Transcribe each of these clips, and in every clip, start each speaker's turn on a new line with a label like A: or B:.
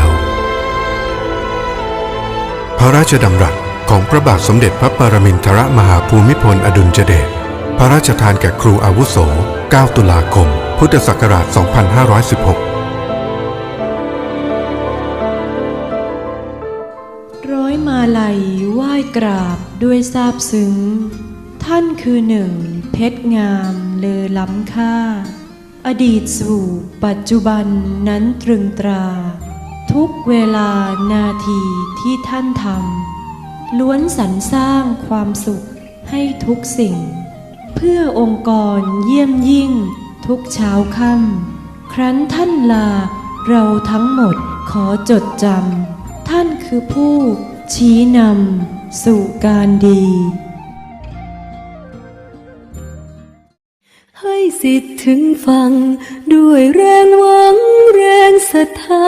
A: ว พระราชดำรัสของพระบาทสมเด็จพระปรมินทรมหาภูมิพลอดุลยเดช พระราชทานแก่ครูอาวุโส 9 ตุลาคม พุทธศักราช 2516
B: ร้อยมาลัยไหว้กราบด้วยซาบซึ้ง ท่านคือหนึ่ง เพชรงามเลอล้ำค่า อดีตสู่ปัจจุบันนั้นตรึงตรา ทุกเวลานาทีที่ท่านทำล้วนสรรสร้างความสุขให้ทุกสิ่ง เพื่อองค์กรเยี่ยมยิ่งทุกเช้าค่ำครั้นท่านลาเราทั้งหมดขอจดจำท่านคือผู้ชี้นำสู่การดี
C: สิทธิ์ถึงฟังด้วยแรงหวังแรงศรัทธา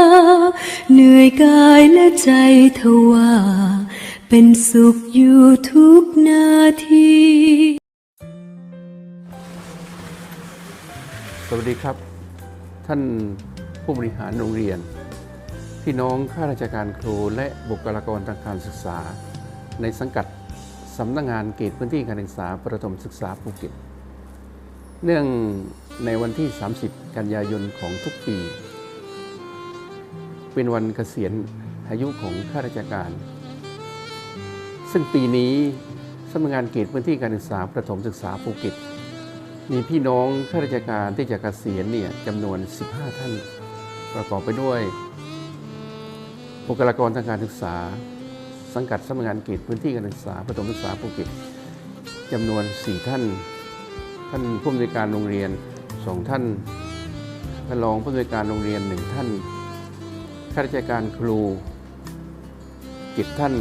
C: เหนื่อยกายและใจทว่า เป็นสุขอยู่ทุกนาที
D: สวัสดีครับ ท่านผู้บริหารโรงเรียน พี่น้องข้าราชการครูและบุคลากรทางการศึกษา ในสังกัดสำนักงงานเขตพื้นที่การศึกษาประถมศึกษาภูเก็ต เนื่องในวันที่ 30 กันยายนของทุกปี เป็นวันเกษียณอายุของข้าราชการ ซึ่งปีนี้สำนักงานเขตพื้นที่การศึกษาประถมศึกษาภูเก็ต มีพี่น้องข้าราชการที่จะเกษียณเนี่ยจำนวน 15 ท่าน ประกอบไปด้วยบุคลากรทางการศึกษา สังกัดสำนักงานเขตพื้นที่การศึกษาประถมศึกษาภูเก็ตจำนวน 4 ท่าน ท่านผู้อำนวยการโรงเรียน2ท่านท่านรองผู้อำนวยการโรงเรียน1ท่านข้าราชการครูจิตท่าน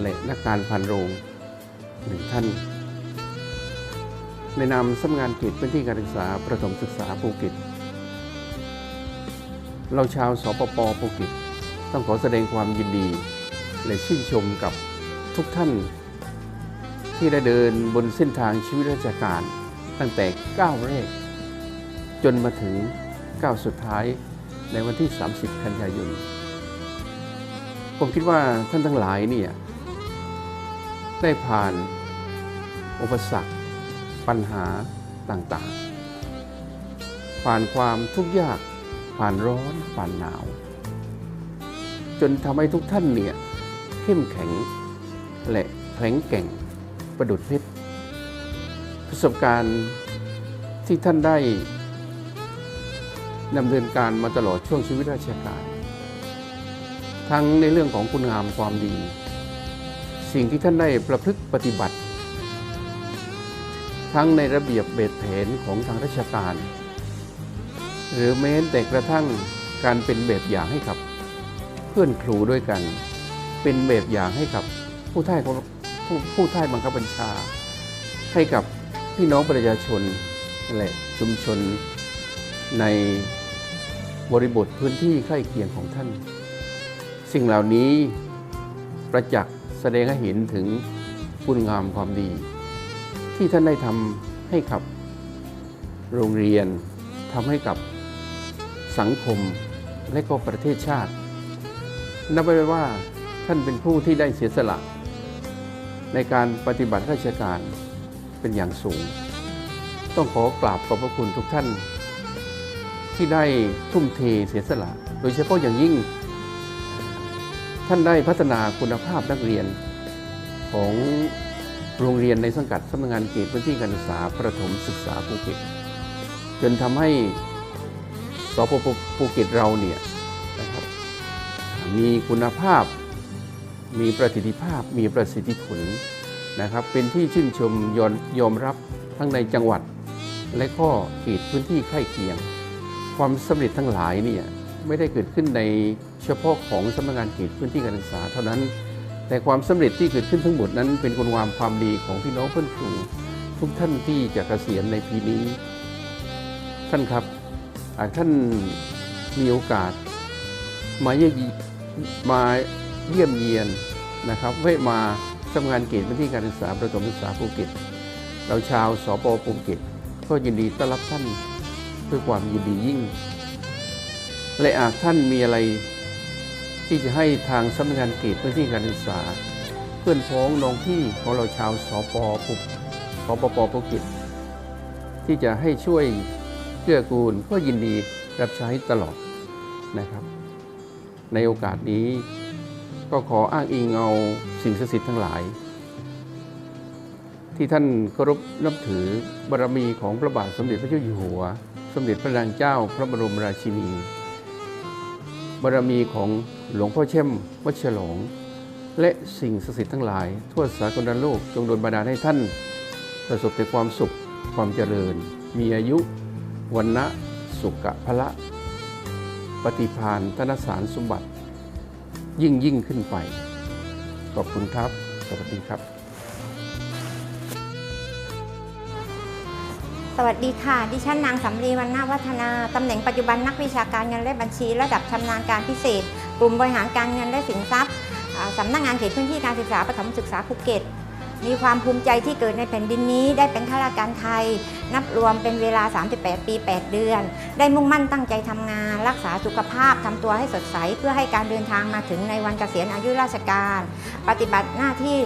D: และนักการพันโรงหนึ่งท่านในนามสำนักงานเขตพื้นที่การศึกษาประถมศึกษาภูเก็ต เราชาวสปปภูเก็ตต้องขอแสดงความยินดี และชื่นชมกับทุกท่านที่ได้เดินบนเส้นทางชีวิตราชการ ตั้งแต่ก้าวแรก จนมาถึงก้าวสุดท้ายในวันที่ 30 กันยายน ผมคิดว่าท่านทั้งหลายเนี่ยได้ผ่านอุปสรรค ปัญหาต่างๆ ผ่านความทุกข์ยาก ผ่านร้อน ผ่านหนาว จนทำให้ทุกท่านเนี่ยเข้มแข็งและแข็งแกร่งประดุดเพชร ประสบการณ์ที่ท่านได้ดำเนินการมาตลอดช่วงชีวิตราชการ ทั้งในเรื่องของคุณงามความดี สิ่งที่ท่านได้ประพฤติปฏิบัติ ทั้งในระเบียบเบตแผนของทางราชการ หรือแม้แต่กระทั่งการเป็นแบบอย่างให้กับ เพื่อนครูด้วยกัน เป็นแบบอย่างให้กับผู้ใต้ผู้ผู้ใต้บังคับบัญชา ให้กับ พี่น้องประชาชนและชุมชนในบริบทพื้นที่ใกล้เคียงของท่าน สิ่งเหล่านี้ประจักษ์แสดงให้เห็นถึงคุณงามความดี ที่ท่านได้ทำให้กับโรงเรียนทำให้กับสังคมและก็ประเทศชาติ นับไว้ว่าท่านเป็นผู้ที่ได้เสียสละ ในการปฏิบัติราชการ เป็นอย่างสูง ต้องขอกราบขอบพระคุณทุกท่าน ที่ได้ทุ่มเทเสียสละ โดยเฉพาะอย่างยิ่ง ท่านได้พัฒนาคุณภาพนักเรียนของโรงเรียนในสังกัดสำนักงานเขตพื้นที่การศึกษาประถมศึกษาภูเก็ตจนทำให้สปปภูเก็ตเราเนี่ยนะครับมีคุณภาพ มีประสิทธิภาพ มีประสิทธิผล นะครับ เป็นที่ชื่นชมยอยอมรับทั้งในจังหวัด และก็เขตพื้นที่ใกล้เคียง ความสำเร็จทั้งหลายเนี่ยไม่ได้เกิดขึ้นในเฉพาะของสำนักงานเขตพื้นที่การศึกษาเท่านั้น แต่ความสำเร็จที่เกิดขึ้นทั้งหมดนั้น เป็นคุณงามความดีของพี่น้องเพื่อนครูทุกท่านที่จะเกษียณในปีนี้ ท่านครับอ่าท่านมีโอกาส มาเยี่ยมมาเยี่ยมเยียนนะครับเวะมา สำนักงานเขตพื้นที่การศึกษาประถมศึกษาภูเก็ต เราชาวสปภูเก็ต ก็ยินดีต้อนรับท่านด้วยความยินดียิ่ง และอาจท่านมีอะไรที่จะให้ทางสำนักงานเขตพื้นที่การศึกษา เพื่อนพ้องน้องพี่ของเราชาวสปภูสปปภูเก็ต ที่จะให้ช่วยเกื้อกูลก็ยินดีรับใช้ตลอดนะครับ ในโอกาสนี้ ก็ขออ้างอิงเอาสิ่งศักดิ์สิทธิ์ทั้งหลาย ที่ท่านเคารพนับถือบารมีของพระบาทสมเด็จพระเจ้าอยู่หัว สมเด็จพระนางเจ้าพระบรมราชินี บารมีของหลวงพ่อเช่มวัดฉลองและสิ่งศักดิ์สิทธิ์ทั้งหลาย ทั่วสากลโลกจงโดนบันดาลให้ท่าน ประสบแต่ความสุขความเจริญ มีอายุวันนะสุขะพละ ปฏิพานธนสารสมบัติ ยิ่งยิ่งขึ้นไป ขอบคุณครับ สวัสดีครับ
E: สวัสดีค่ะ ดิฉันนางสำลีวันนาวัฒนา ตำแหน่งปัจจุบันนักวิชาการเงินและบัญชี ระดับชำนาญการพิเศษ กลุ่มบริหารการเงินและสินทรัพย์สำนักงานเขตพื้นที่การศึกษาประถมศึกษาภูเก็ต มีความภูมิใจที่เกิดในแผ่นดินนี้ได้เป็นข้าราชการไทย นับรวมเป็นเวลา 38 ปี 8 เดือน ได้มุ่งมั่นตั้งใจทำงาน รักษาสุขภาพทำตัวให้สดใส เพื่อให้การเดินทางมาถึงในวันเกษียณอายุราชการ ปฏิบัติหน้าที่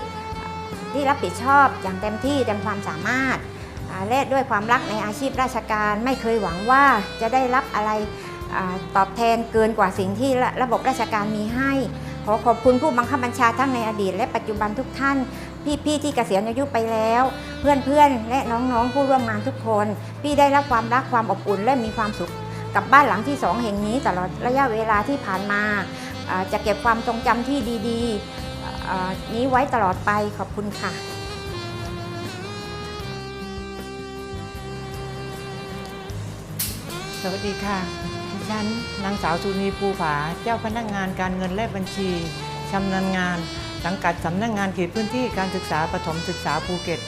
E: ที่รับผิดชอบอย่างเต็มที่เต็มความสามารถและด้วยความรักในอาชีพราชการไม่เคยหวังว่าจะได้รับอะไรอตอบแทนเกินกว่าสิ่งที่ระระบบราชการมีให้ ขอขอบคุณผู้บังคับบัญชาทั้งในอดีตและปัจจุบันทุกท่าน พี่ๆที่เกษียณอายุไปแล้ว เพื่อนๆ และน้องๆผู้ร่วมงานทุกคน พี่ได้รับความรักความอบอุ่นและมีความสุขกับบ้านหลังที่สองแห่งนี้ตลอดระยะเวลาที่ผ่านมาจะเก็บความทรงจำที่ดีๆนี้ไว้ตลอดไปขอบคุณค่ะ
F: สวัสดีค่ะดิฉันนางสาวสุนีภูผา เจ้าพนักงานการเงินและบัญชีชำนาญงาน สังกัดสำนักงานเขตพื้นที่การศึกษาประถมศึกษาภูเก็ต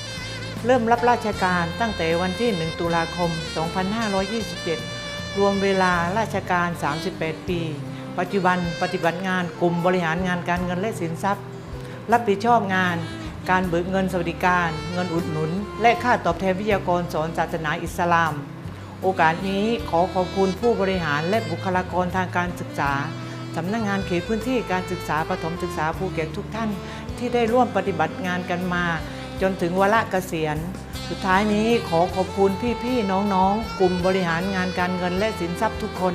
F: เริ่มรับราชการตั้งแต่วันที่ 1 ตุลาคม 2527 รวมเวลาราชการ 38 ปี ปัจจุบันปฏิบัติงานกลุ่มบริหารงานการเงินและสินทรัพย์ รับผิดชอบงานการเบิกเงินสวัสดิการ เงินอุดหนุน และค่าตอบแทนวิทยากรสอนศาสนาอิสลาม โอกาสนี้ขอขอบคุณผู้บริหารและบุคลากรทางการศึกษา สำนักงานเขตพื้นที่การศึกษาประถมศึกษาภูเก็ตทุกท่าน ที่ได้ร่วมปฏิบัติงานกันมา จนถึงวาระเกษียณ สุดท้ายนี้ขอขอบคุณพี่ๆน้องๆ กลุ่มบริหารงานการเงินและสินทรัพย์ทุกคน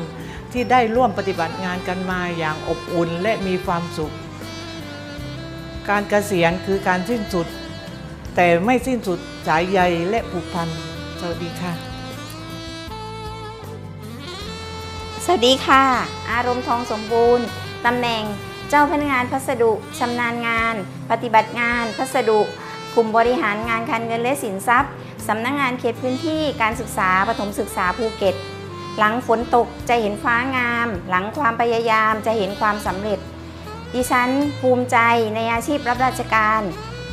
F: ที่ได้ร่วมปฏิบัติงานกันมาอย่างอบอุ่นและมีความสุข การเกษียณคือการสิ้นสุด แต่ไม่สิ้นสุดสายใยและผูกพันสวัสดีค่ะ
E: สวัสดีค่ะ อารมณ์ทองสมบูรณ์ตำแหน่งเจ้าพนักงานพัสดุชำนาญงาน ปฏิบัติงาน พัสดุกลุ่มบริหารงานการเงินและสินทรัพย์สำนักงานเขตพื้นที่การศึกษาปฐมศึกษาภูเก็ต หลังฝนตกจะเห็นฟ้างาม หลังความพยายามจะเห็นความสำเร็จ ดิฉันภูมิใจในอาชีพรับราชการ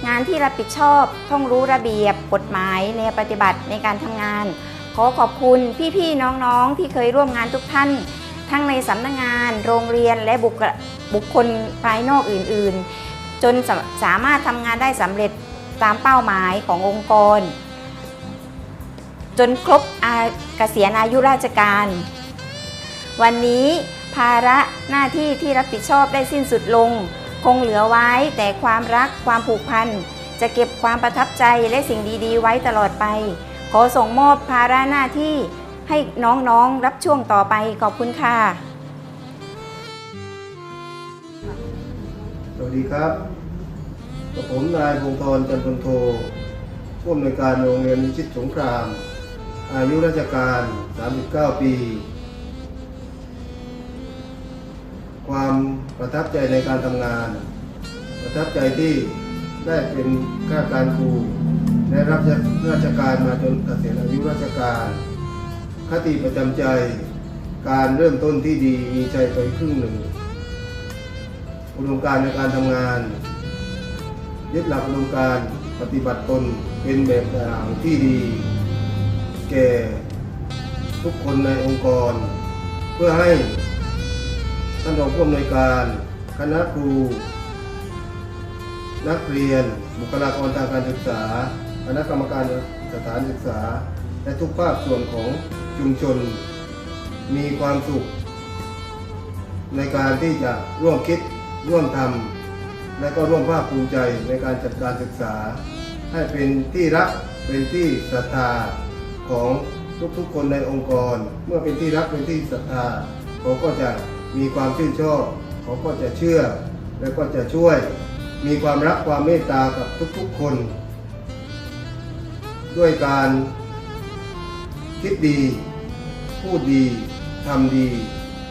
E: งานที่รับผิดชอบ ต้องรู้ระเบียบกฎหมายในปฏิบัติในการทำงาน ขอขอบคุณพี่ๆน้องๆ ที่เคยร่วมงานทุกท่าน ทั้งในสำนักงาน โรงเรียนและบุคคลบุคคลภายนอกอื่นๆ จนสาสามารถทำงานได้สำเร็จตามเป้าหมายขององค์กร จนครบเกษียณอายุราชการ วันนี้ภาระหน้าที่ที่รับผิดชอบได้สิ้นสุดลง คงเหลือไว้แต่ความรักความผูกพัน จะเก็บความประทับใจและสิ่งดีๆ ไว้ตลอดไป ขอส่งมอบภาระหน้าที่ให้น้องๆรับช่วงต่อไปขอบคุณค่ะ
G: สวัสดีครับกับผมนายพงธรจันทนโทผู้อำนวยการโรงเรียนวิชิตสงคราม อายุราชการ 39 ปี ความประทับใจในการทำงาน ประทับใจที่ได้เป็นข้าราชการครู และรับราชการมาจนเกษียณอายุราชการ คติประจำใจการเริ่มต้นที่ดีมีใจไปครึ่งหนึ่ง อุดมการในการทำงาน ยึดหลักอุดมการปฏิบัติตนเป็นแบบอย่างที่ดี แก่ทุกคนในองค์กร เพื่อให้ท่านรองผู้อำนวยการคณะครู นักเรียน บุคลากรทางการศึกษา คณะกรรมการสถานศึกษา และทุกภาคส่วนของชุมชน มีความสุข ในการที่จะร่วมคิดร่วมทำและก็ร่วมภาคภูมิใจในการจัดการศึกษา ให้เป็นที่รักเป็นที่ศรัทธาของทุกๆคนในองค์กร เมื่อเป็นที่รักเป็นที่ศรัทธาเขาก็จะมีความชื่นชอบเขาก็จะเชื่อ และก็จะช่วย มีความรักความเมตตากับทุกๆคน ด้วยการคิดดี พูดดีทำดี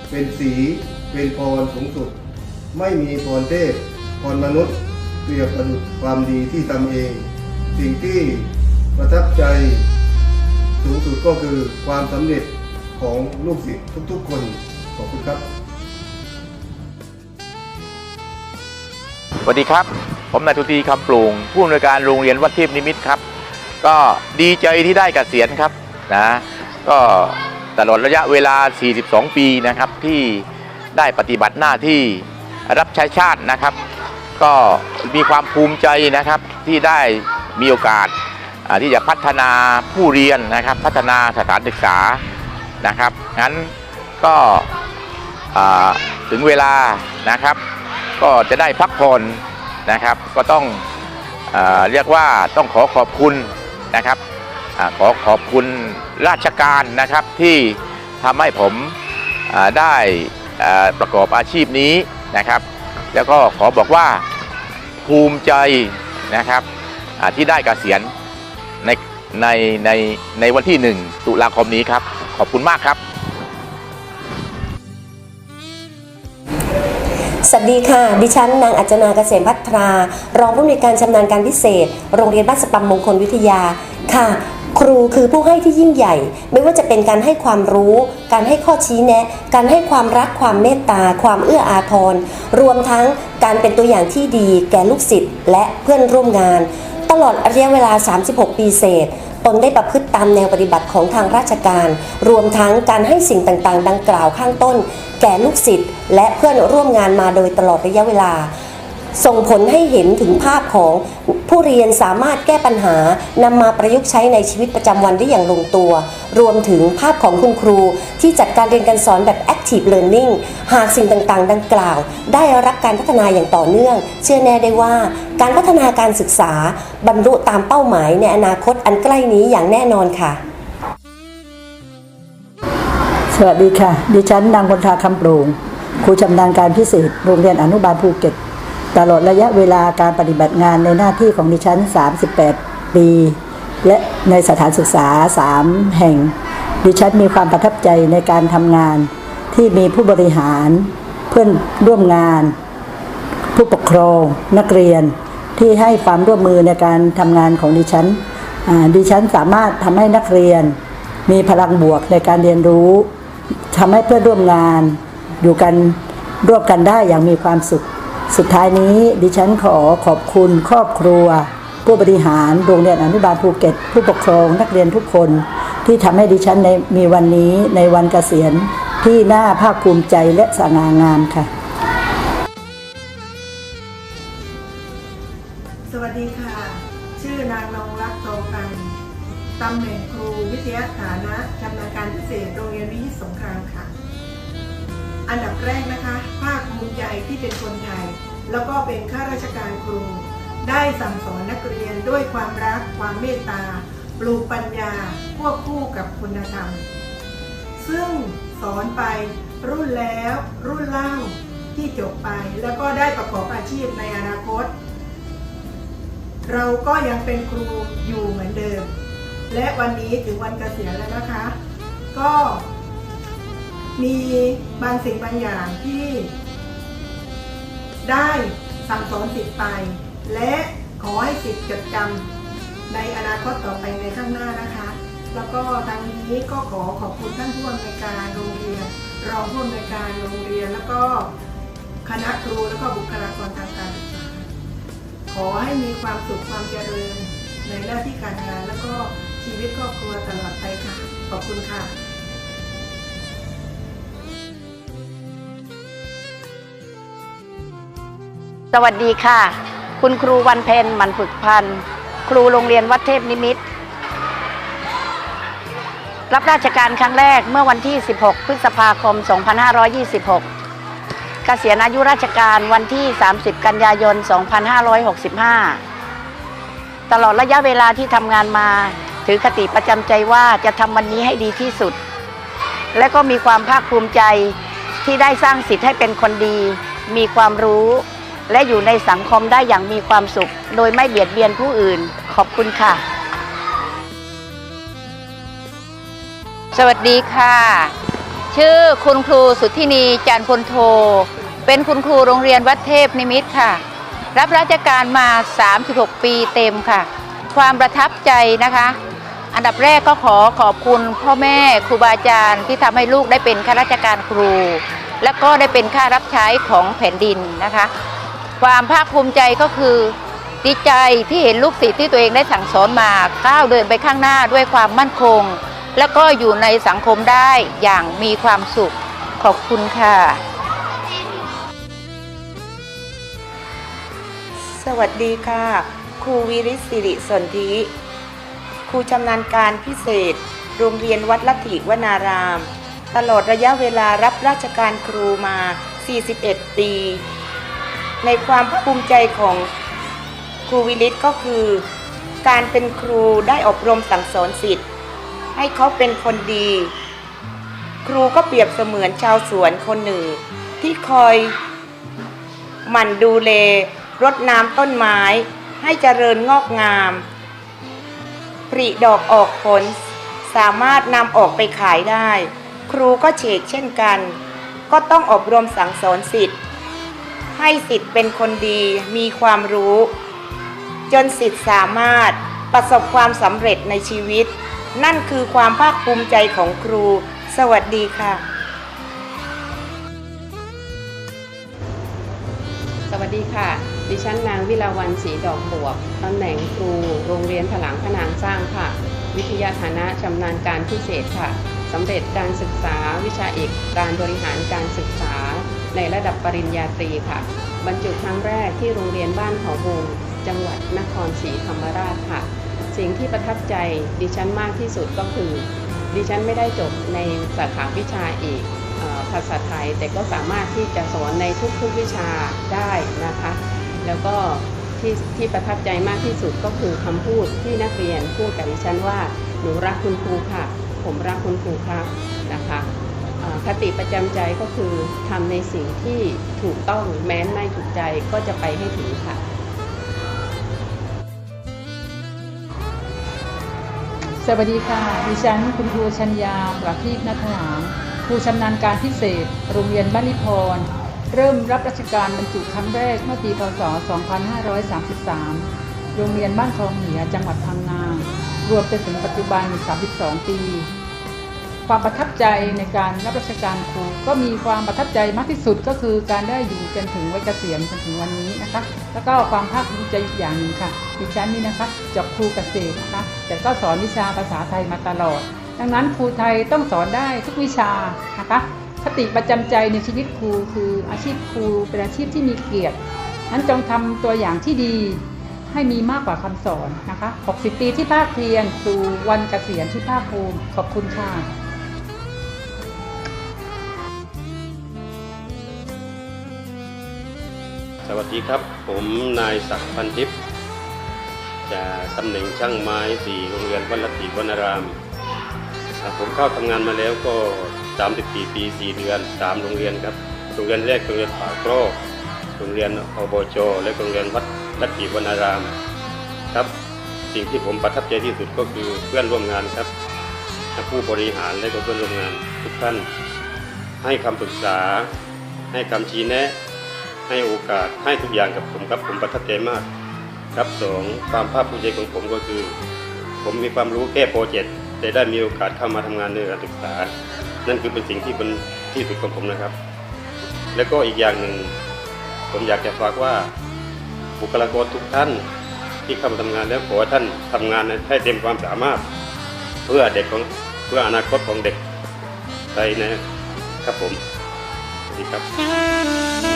G: เป็นสีเป็นพรสูงสุด ไม่มีพรเทพพรมนุษย์เปรียบประดุจความดีที่ทำเอง สิ่งที่ประทับใจสูงสุดก็คือความสำเร็จของลูกศิษย์ทุกๆ คน ขอบคุณครับ
H: สวัสดีครับ ผมนายทุตีคำปรุงผู้อำนวยการโรงเรียนวัดเทพนิมิตครับ ก็ดีใจที่ได้เกษียณครับนะก็ตลอดระยะเวลา 42 ปีนะครับที่ได้ปฏิบัติหน้าที่รับใช้ชาตินะครับ ก็มีความภูมิใจนะครับที่ได้มีโอกาสที่จะพัฒนาผู้เรียนนะครับ พัฒนาสถานศึกษานะครับงั้นก็ถึงเวลานะครับ ก็จะได้พักผ่อนนะครับ ก็ต้องอเรียกว่าต้องขอขอบคุณ นะครับอขอขอบคุณราชการนะครับที่ทำให้ผมได้ประกอบอาชีพนี้นะครับ แล้วก็ขอบอกว่าภูมิใจนะครับที่ได้เกษียณในในในในวันที่ 1 ตุลาคมนี้ครับ ขอบคุณมากครับ
I: สวัสดีค่ะ ดิฉันนางอัจนาเกษมพัทรารองผู้อำนวยการชำนาญการพิเศษ โรงเรียนบ้านสปัมมงคลวิทยาค่ะ ครูคือผู้ให้ที่ยิ่งใหญ่ ไม่ว่าจะเป็นการให้ความรู้ การให้ข้อชี้แนะ การให้ความรักความเมตตา ความเอื้ออาทร รวมทั้งการเป็นตัวอย่างที่ดีแก่ลูกศิษย์และเพื่อนร่วมงาน ตลอดระยะเวลา 36 ปีเศษตนได้ประพฤติตามแนวปฏิบัติของทางราชการ รวมทั้งการให้สิ่งต่างๆ ดังกล่าวข้างต้น แก่ลูกศิษย์และเพื่อนร่วมงานมาโดยตลอดระยะเวลา ส่งผลให้เห็นถึงภาพของผู้เรียนสามารถแก้ปัญหานำมาประยุกต์ใช้ในชีวิตประจำวันได้อย่างลงตัว รวมถึงภาพของคุณครู ที่จัดการเรียนการสอนแบบ active learning หากสิ่งต่างๆ ดังกล่าว ได้รับการพัฒนาอย่างต่อเนื่อง เชื่อแน่ได้ว่าการพัฒนาการศึกษา บรรลุตามเป้าหมายในอนาคตอันใกล้นี้อย่างแน่นอนค่ะ
J: สวัสดีค่ะ ดิฉันนางบนทาคำปรุงครูชำนาญการพิเศษ โรงเรียนอนุบาลภูเก็ต ตลอดระยะเวลาการปฏิบัติงานในหน้าที่ของดิฉัน 38 ปี และในสถานศึกษา 3 แห่ง ดิฉันมีความประทับใจในการทำงานที่มีผู้บริหาร เพื่อนร่วมงาน ผู้ปกครอง นักเรียนที่ให้ความร่วมมือในการทำงานของดิฉันดิฉันสามารถทำให้นักเรียน มีพลังบวกในการเรียนรู้ ทำให้เพื่อนร่วมงานอยู่กันร่วมกันได้อย่างมีความสุข สุดท้ายนี้ดิฉันขอขอบคุณครอบครัว ผู้บริหารโรงเรียนอนุบาลภูเก็ต ผู้ปกครองนักเรียนทุกคน ที่ทำให้ดิฉันในมีวันนี้ในวันเกษียณที่น่าภาคภูมิใจและสง่างามค่ะ
K: แล้วก็เป็นข้าราชการครู ได้สั่งสอนนักเรียนด้วยความรักความเมตตา ปลูกปัญญาควบคู่กับคุณธรรม ซึ่งสอนไปรุ่นแล้วรุ่นเล่าที่จบไปแล้วก็ได้ประกอบอาชีพในอนาคต เราก็ยังเป็นครูอยู่เหมือนเดิม และวันนี้ถึงวันเกษียณแล้วนะคะ ก็มีบางสิ่งบางอย่างที่ ได้สั่งสอนสิทธิ์ไป และขอให้สิทธิ์จดจำในอนาคตต่อไปในข้างหน้านะคะ แล้วก็ทางนี้ก็ขอขอบคุณท่านผู้อำนวยการโรงเรียนรองผู้อำนวยการโรงเรียนแล้วก็คณะครูและก็บุคลากรทางการศึกษาขอให้มีความสุขความเจริญในหน้าที่การงาน แล้วก็ชีวิตครอบครัวตลอดไปค่ะ ขอบคุณค่ะ
E: สวัสดีค่ะ คุณครูวันเพ็ญมันฝึกพันธ์ครูโรงเรียนวัดเทพนิมิตร รับราชการครั้งแรกเมื่อวันที่ 16 พฤษภาคม 2526 เกษียณอายุราชการวันที่ 30 กันยายน 2565 ตลอดระยะเวลาที่ทำงานมา ถือคติประจำใจว่าจะทำวันนี้ให้ดีที่สุด และก็มีความภาคภูมิใจที่ได้สร้างสิทธิ์ให้เป็นคนดี มีความรู้ และอยู่ในสังคมได้อย่างมีความสุข โดยไม่เบียดเบียนผู้อื่น ขอบคุณค่ะ
L: สวัสดีค่ะ ชื่อคุณครูสุทธินีจันพลโท เป็นคุณครูโรงเรียนวัดเทพนิมิตค่ะ รับราชการมา 36 ปีเต็มค่ะ ความประทับใจนะคะอันดับแรกก็ขอขอบคุณพ่อแม่ครูบาอาจารย์ที่ทำให้ลูกได้เป็นข้าราชการครู และก็ได้เป็นข้ารับใช้ของแผ่นดินนะคะ ความภาคภูมิใจก็คือดีใจที่เห็นลูกศิษย์ที่ตัวเองได้สั่งสอนมาก้าวเดินไปข้างหน้าด้วยความมั่นคง แล้วก็อยู่ในสังคมได้อย่างมีความสุขขอบคุณค่ะ
M: สวัสดีค่ะ ครูวิริศิริสนธิครูชำนาญการพิเศษ โรงเรียนวัดลัทธิวนาราม ตลอดระยะเวลารับราชการครูมา 41 ปี ในความภาคภูมิใจของครูวิริศก็คือ การเป็นครูได้อบรมสั่งสอนสิทธิ์ ให้เขาเป็นคนดี ครูก็เปรียบเสมือนชาวสวนคนหนึ่ง ที่คอยหมั่นดูเลรดน้ำต้นไม้ ให้เจริญงอกงามปริดอกออกผล สามารถนำออกไปขายได้ ครูก็เฉกเช่นกัน ก็ต้องอบรมสั่งสอนสิทธิ์ ให้สิทธิ์เป็นคนดีมีความรู้ จนสิทธิ์สามารถประสบความสำเร็จในชีวิต นั่นคือความภาคภูมิใจของครู สวัสดีค่ะ
N: สวัสดีค่ะ ดิฉันนางวิลาวันศรีดอกบวกตำแหน่งครู โรงเรียนถลางพนางสร้างค่ะ วิทยาฐานะชำนาญการพิเศษค่ะสำเร็จการศึกษาวิชาเอกการบริหารการศึกษา ในระดับปริญญาตรีค่ะ บรรจุครั้งแรกที่โรงเรียนบ้านเขาวงจังหวัดนครศรีธรรมราชค่ะ สิ่งที่ประทับใจดิฉันมากที่สุดก็คือ ดิฉันไม่ได้จบในสาขาวิชาเอกภาษาไทย แต่ก็สามารถที่จะสอนในทุกๆวิชาได้นะคะ แล้วก็ที่ที่ประทับใจมากที่สุดก็คือคำพูดที่นักเรียนพูดกับดิฉันว่า หนูรักคุณครูค่ะ ผมรักคุณครูครับนะคะ คติประจำใจก็คือทำในสิ่งที่ถูกต้องแม้นไม่ถูกใจก็จะไปให้ถึงค่ะ
O: สวัสดีค่ะ ดิฉันคุณครูชัญญาประทีปนัทหามครูชำนาญการพิเศษ โรงเรียนบ้านลิพร เริ่มรับราชการบรรจุครั้งแรกเมื่อปีพศ 2533 โรงเรียนบ้านคลองเหนือจังหวัดพังงารวมไปถึงปัจจุบัน 32 ปี ความประทับใจในการรับราชการครูก็มีความประทับใจมากที่สุดก็คือการได้อยู่จนถึงวัยเกษียณจนถึงวันนี้นะคะ แล้วก็ความภาคภูมิใจอีกอย่างหนึ่งค่ะดิฉันนี่นะคะจบครูเกษตรนะคะแต่ก็สอนวิชาภาษาไทยมาตลอด ดังนั้นครูไทยต้องสอนได้ทุกวิชานะคะคติประจำใจในชีวิตครูคืออาชีพครูเป็นอาชีพที่มีเกียรตินั้นจงทำตัวอย่างที่ดีให้มีมากกว่าคำสอนนะคะ 60 ปีที่ภาคเพียรสู่วันเกษียณที่ภาคภูมิ ขอบคุณค่ะ
P: วัสดีครับ ผมนายศักดิ์พันทิพย์จากตำแหน่งช่างไม้สี่โรงเรียนวัดลัทธิวนาราม ผมเข้าทำงานมาแล้วก็ 34 ปี 4 เดือน 3 โรงเรียนครับ โรงเรียนแรกโรงเรียนป่าโกรกโรงเรียนอบจและโรงเรียนวัดลัทธิวนารามครับ สิ่งที่ผมประทับใจที่สุดก็คือเพื่อนร่วมงานครับผู้บริหารและก็เพื่อนร่วมงานทุกท่าน ให้คำปรึกษาให้คำชี้แนะ ให้โอกาสให้ทุกอย่างกับผมครับผมประทับใจมาก ครับสองความภาคภูมิใจของผมก็คือ ผมมีความรู้แค่โปรเจกต์แต่ได้มีโอกาสเข้ามาทำงานในการศึกษา นั่นคือเป็นสิ่งที่เป็นที่สุดของผมนะครับ แล้วก็อีกอย่างหนึ่ง ผมอยากจะฝากว่าบุคลากรทุกท่านที่เข้ามาทำงานแล้วขอท่านทำงานให้เต็มความสามารถ เพื่อเด็กของเพื่ออนาคตของเด็กไทยนะครับผมสวัสดีครับ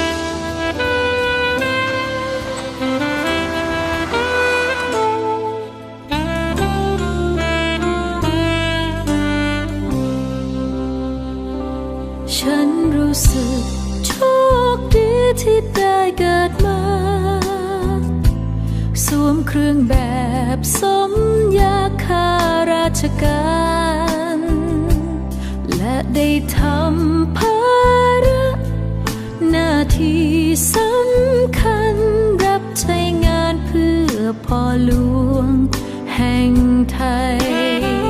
C: ฉันรู้สึกโชคดีที่ได้เกิดมา สวมเครื่องแบบสมยาคาราชการ และ
Q: ได้
C: ทำภา นาทีสำคัญรับใช้งานเพื่อพ่อหลวงแห่งไทย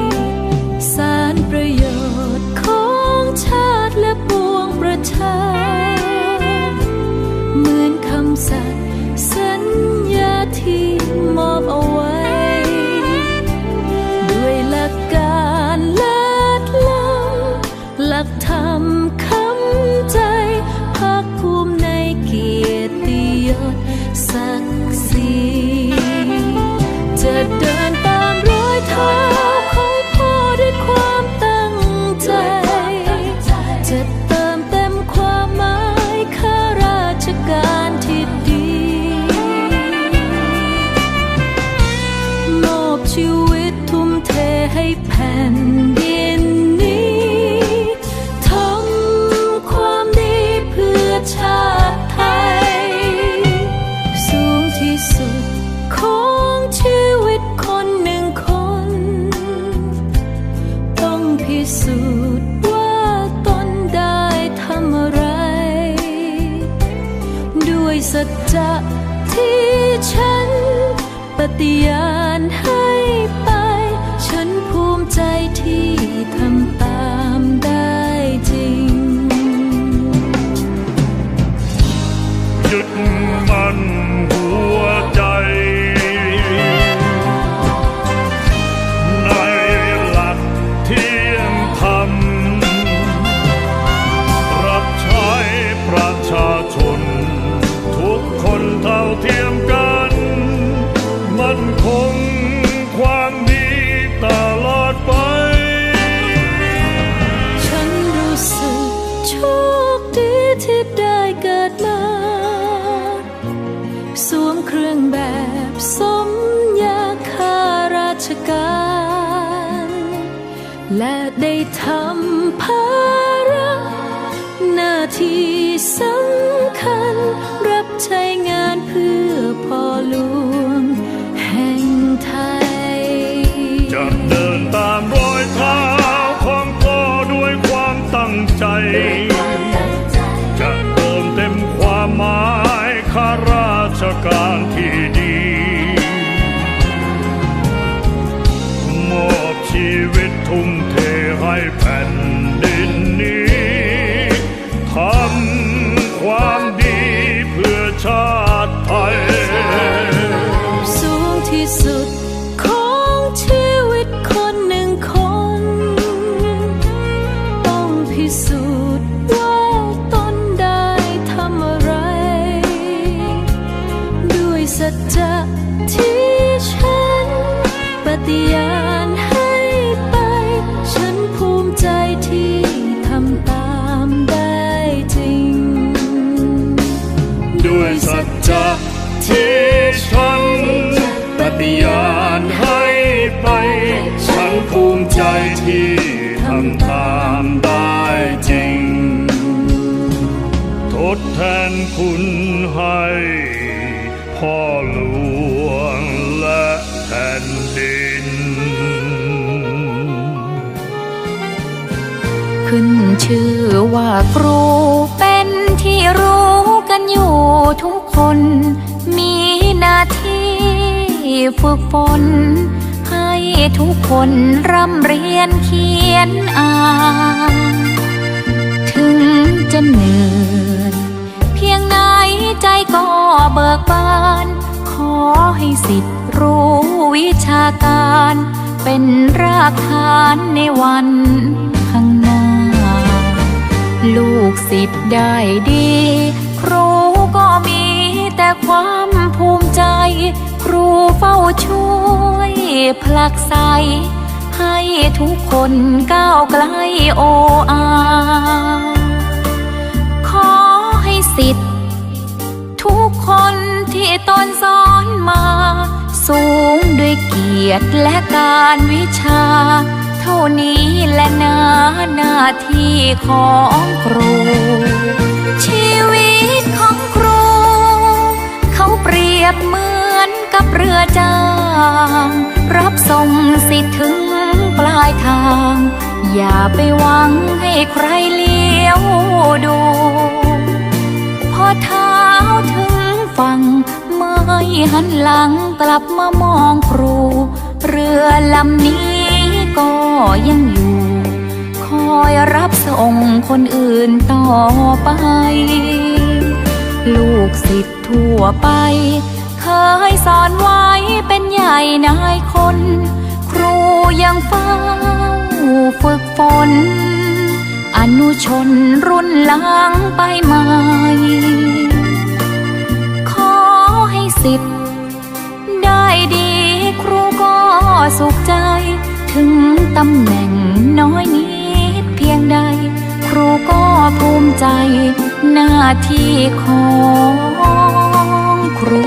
C: สัจจะที่ฉันปฏิญาณให้ไป ฉันภูมิใจที่ทำตามได้จริง
Q: ทดแทนคุณให้พ่อหลวงและแผ่นดิน
R: ขึ้นชื่อว่าครู ทุกคนมีหน้าที่ฝึกฝนให้ทุกคนร่ำเรียนเขียนอ่านถึงจะเหนื่อยเพียงไหนใจก็เบิกบาน ขอให้สิทธิ์รู้วิชาการ เป็นรากฐานในวันข้างหน้า ลูกสิทธิ์ได้ดี แก่ความภูมิใจ ครูเฝ้าช่วย ผลักใส ให้ทุกคนก้าวไกลโออาขอให้สิทธิ์ ทุกคนที่ตนสอนมา สูงด้วยเกียรติและการวิชา เท่านี้และนาหน้าที่ของครู เปรียบเหมือนกับเรือจ้าง รับส่งสิทธิ์ถึงปลายทาง อย่าไปหวังให้ใครเลี้ยวดู พอเท้าถึงฝั่งไม่หันหลังกลับมามองครู เรือลำนี้ก็ยังอยู่ คอยรับส่งคนอื่นต่อไป ลูกศิษย์ทั่วไป เคยสอนไว้เป็นใหญ่นายคน ครูยังเฝ้าฝึกฝน อนุชนรุ่นหลังไปใหม่ขอให้สิทธิ์ได้ดีครูก็สุขใจ ถึงตำแหน่งน้อยนิดเพียงใด ครูก็ภูมิใจ หน้าที่ของครู